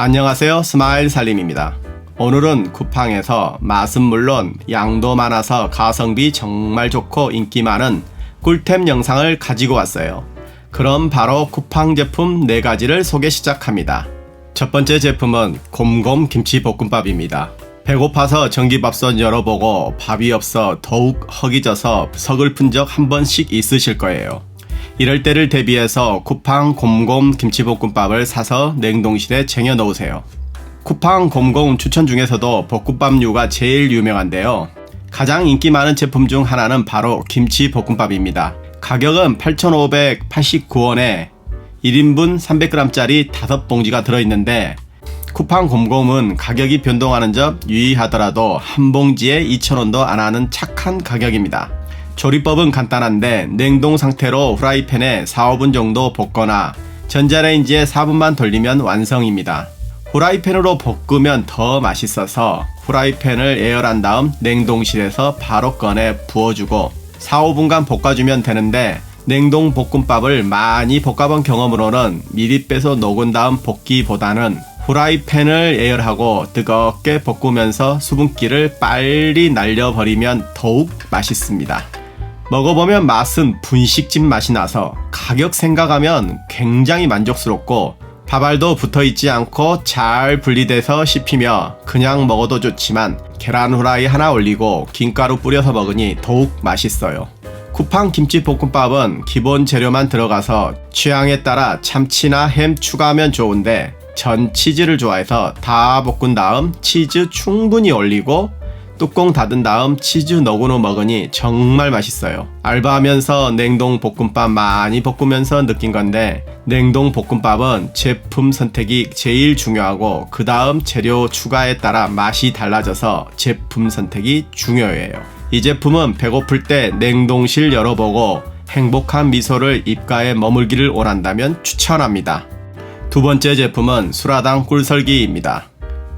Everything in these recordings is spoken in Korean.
안녕하세요. 스마일 살림입니다. 오늘은 쿠팡에서 맛은 물론 양도 많아서 가성비 정말 좋고 인기 많은 꿀템 영상을 가지고 왔어요. 그럼 바로 쿠팡 제품 4가지를 소개 시작합니다. 첫 번째 제품은 곰곰 김치 볶음밥입니다. 배고파서 전기밥솥 열어보고 밥이 없어 더욱 허기져서 서글픈 적 한 번씩 있으실 거예요. 이럴 때를 대비해서 쿠팡 곰곰 김치볶음밥을 사서 냉동실에 쟁여 놓으세요. 쿠팡 곰곰 추천 중에서도 볶음밥류가 제일 유명한데요. 가장 인기 많은 제품 중 하나는 바로 김치볶음밥입니다. 가격은 8,589원에 1인분 300g짜리 5봉지가 들어있는데 쿠팡 곰곰은 가격이 변동하는 점 유의하더라도 한 봉지에 2,000원도 안 하는 착한 가격입니다. 조리법은 간단한데 냉동 상태로 후라이팬에 4, 5분 정도 볶거나 전자레인지에 4분만 돌리면 완성입니다. 후라이팬으로 볶으면 더 맛있어서 후라이팬을 에어란 다음 냉동실에서 바로 꺼내 부어주고 4, 5분간 볶아주면 되는데 냉동 볶음밥을 많이 볶아본 경험으로는 미리 빼서 녹은 다음 볶기보다는 후라이팬을 예열하고 뜨겁게 볶으면서 수분기를 빨리 날려버리면 더욱 맛있습니다. 먹어보면 맛은 분식집 맛이 나서 가격 생각하면 굉장히 만족스럽고 밥알도 붙어 있지 않고 잘 분리돼서 씹히며 그냥 먹어도 좋지만 계란 후라이 하나 올리고 김가루 뿌려서 먹으니 더욱 맛있어요. 쿠팡 김치 볶음밥은 기본 재료만 들어가서 취향에 따라 참치나 햄 추가하면 좋은데 전 치즈를 좋아해서 다 볶은 다음 치즈 충분히 올리고 뚜껑 닫은 다음 치즈 너구노 먹으니 정말 맛있어요. 알바하면서 냉동 볶음밥 많이 볶으면서 느낀 건데 냉동 볶음밥은 제품 선택이 제일 중요하고 그 다음 재료 추가에 따라 맛이 달라져서 제품 선택이 중요해요. 이 제품은 배고플 때 냉동실 열어보고 행복한 미소를 입가에 머물기를 원한다면 추천합니다. 두 번째 제품은 수라당 꿀설기입니다.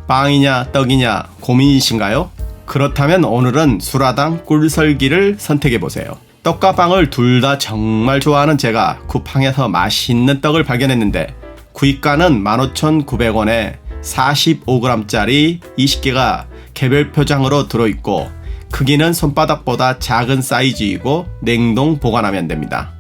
빵이냐 떡이냐 고민이신가요? 그렇다면 오늘은 수라당 꿀설기를 선택해보세요. 떡과 빵을 둘 다 정말 좋아하는 제가 쿠팡에서 맛있는 떡을 발견했는데 구입가는 15,900원에 45g짜리 20개가 개별 표장으로 들어있고 크기는 손바닥보다 작은 사이즈이고 냉동 보관하면 됩니다.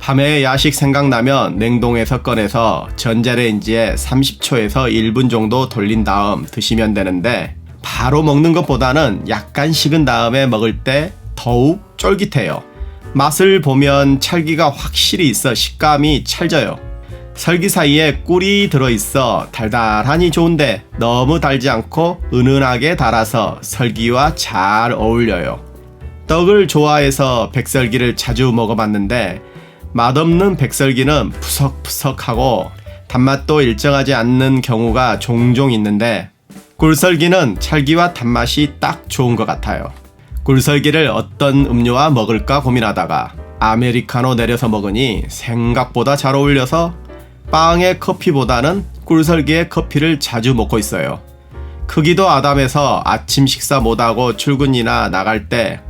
밤에 야식 생각나면 냉동에서 꺼내서 전자레인지에 30초에서 1분 정도 돌린 다음 드시면 되는데 바로 먹는 것보다는 약간 식은 다음에 먹을 때 더욱 쫄깃해요. 맛을 보면 찰기가 확실히 있어 식감이 찰져요. 설기 사이에 꿀이 들어있어 달달하니 좋은데 너무 달지 않고 은은하게 달아서 설기와 잘 어울려요. 떡을 좋아해서 백설기를 자주 먹어봤는데 맛없는 백설기는 푸석푸석하고 단맛도 일정하지 않는 경우가 종종 있는데 꿀설기는 찰기와 단맛이 딱 좋은 것 같아요. 꿀설기를 어떤 음료와 먹을까 고민하다가 아메리카노 내려서 먹으니 생각보다 잘 어울려서 빵의 커피보다는 꿀설기의 커피를 자주 먹고 있어요. 크기도 아담해서 아침 식사 못하고 출근이나 나갈 때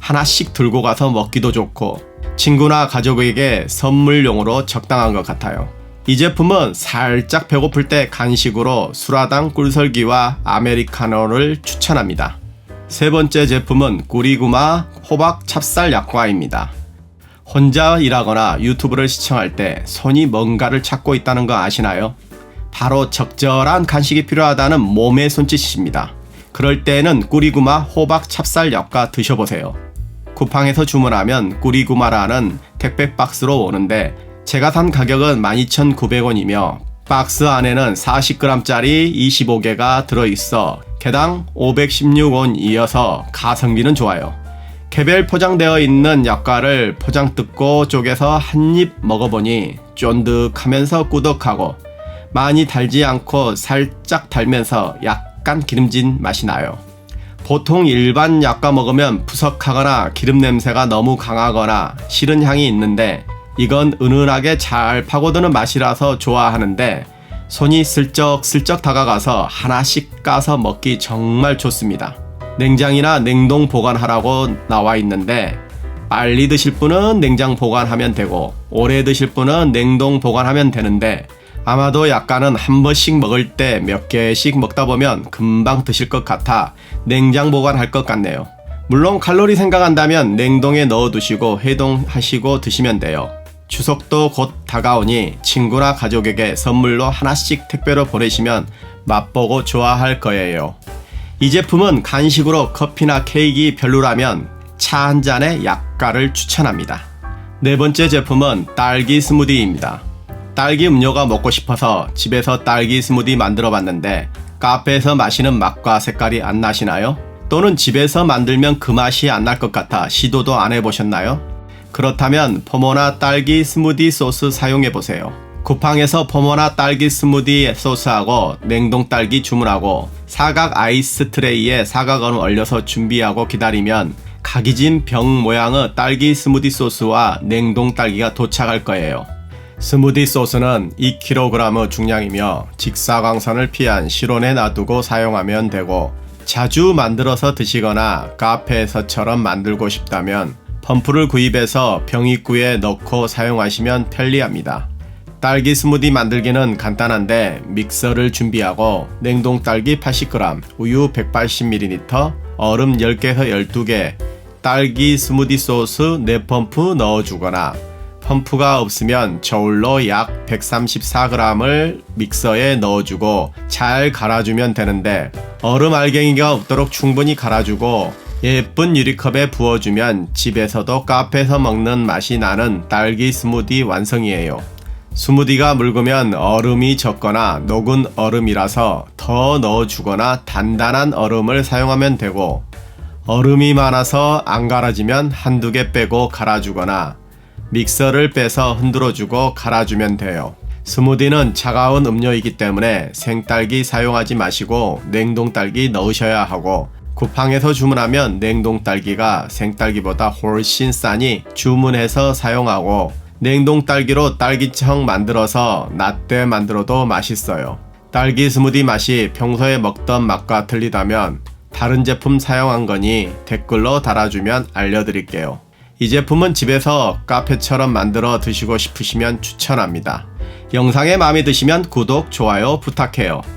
하나씩 들고 가서 먹기도 좋고 친구나 가족에게 선물용으로 적당한 것 같아요. 이 제품은 살짝 배고플 때 간식으로 수라당 꿀설기와 아메리카노를 추천합니다. 세 번째 제품은 꾸리구마 호박 찹쌀 약과입니다. 혼자 일하거나 유튜브를 시청할 때 손이 뭔가를 찾고 있다는 거 아시나요? 바로 적절한 간식이 필요하다는 몸의 손짓입니다. 그럴 때는 꾸리구마 호박 찹쌀 약과 드셔보세요. 쿠팡에서 주문하면 꾸리구마라는 택배 박스로 오는데 제가 산 가격은 12,900원이며 박스 안에는 40g짜리 25개가 들어있어 개당 516원 이어서 가성비는 좋아요. 개별 포장되어 있는 약과를 포장 뜯고 쪼개서 한 입 먹어보니 쫀득하면서 꾸덕하고 많이 달지 않고 살짝 달면서 약간 기름진 맛이 나요. 보통 일반 약과 먹으면 푸석하거나 기름 냄새가 너무 강하거나 싫은 향이 있는데 이건 은은하게 잘 파고드는 맛이라서 좋아하는데 손이 슬쩍슬쩍 다가가서 하나씩 까서 먹기 정말 좋습니다. 냉장이나 냉동 보관하라고 나와 있는데 빨리 드실 분은 냉장 보관하면 되고 오래 드실 분은 냉동 보관하면 되는데 아마도 약간은 한 번씩 먹을 때 몇 개씩 먹다 보면 금방 드실 것 같아 냉장 보관할 것 같네요. 물론 칼로리 생각한다면 냉동에 넣어 두시고 해동하시고 드시면 돼요. 추석도 곧 다가오니 친구나 가족에게 선물로 하나씩 택배로 보내시면 맛보고 좋아할 거예요. 이 제품은 간식으로 커피나 케이크 별로라면 차 한 잔에 약가를 추천합니다. 네 번째 제품은 딸기 스무디입니다. 딸기 음료가 먹고 싶어서 집에서 딸기 스무디 만들어 봤는데 카페에서 마시는 맛과 색깔이 안 나시나요? 또는 집에서 만들면 그 맛이 안 날 것 같아 시도도 안 해보셨나요? 그렇다면 포모나 딸기 스무디 소스 사용해 보세요. 쿠팡에서 포모나 딸기 스무디 소스하고 냉동 딸기 주문하고 사각 아이스 트레이에 사각언을 얼려서 준비하고 기다리면 각이진 병 모양의 딸기 스무디 소스와 냉동 딸기가 도착할 거예요. 스무디 소스는 2kg의 중량이며 직사광선을 피한 실온에 놔두고 사용하면 되고 자주 만들어서 드시거나 카페에서처럼 만들고 싶다면 펌프를 구입해서 병입구에 넣고 사용하시면 편리합니다. 딸기 스무디 만들기는 간단한데 믹서를 준비하고 냉동 딸기 80g, 우유 180ml, 얼음 10개에서 12개, 딸기 스무디 소스 4펌프 넣어주거나 펌프가 없으면 저울로 약 134g을 믹서에 넣어주고 잘 갈아주면 되는데 얼음 알갱이가 없도록 충분히 갈아주고 예쁜 유리컵에 부어주면 집에서도 카페에서 먹는 맛이 나는 딸기 스무디 완성이에요. 스무디가 묽으면 얼음이 적거나 녹은 얼음이라서 더 넣어주거나 단단한 얼음을 사용하면 되고 얼음이 많아서 안 갈아지면 한두 개 빼고 갈아주거나 믹서를 빼서 흔들어주고 갈아주면 돼요. 스무디는 차가운 음료이기 때문에 생딸기 사용하지 마시고 냉동 딸기 넣으셔야 하고 쿠팡에서 주문하면 냉동 딸기가 생딸기보다 훨씬 싸니 주문해서 사용하고 냉동 딸기로 딸기청 만들어서 라떼 만들어도 맛있어요. 딸기 스무디 맛이 평소에 먹던 맛과 틀리다면 다른 제품 사용한 거니 댓글로 달아주면 알려드릴게요. 이 제품은 집에서 카페처럼 만들어 드시고 싶으시면 추천합니다. 영상에 마음에 드시면 구독, 좋아요 부탁해요.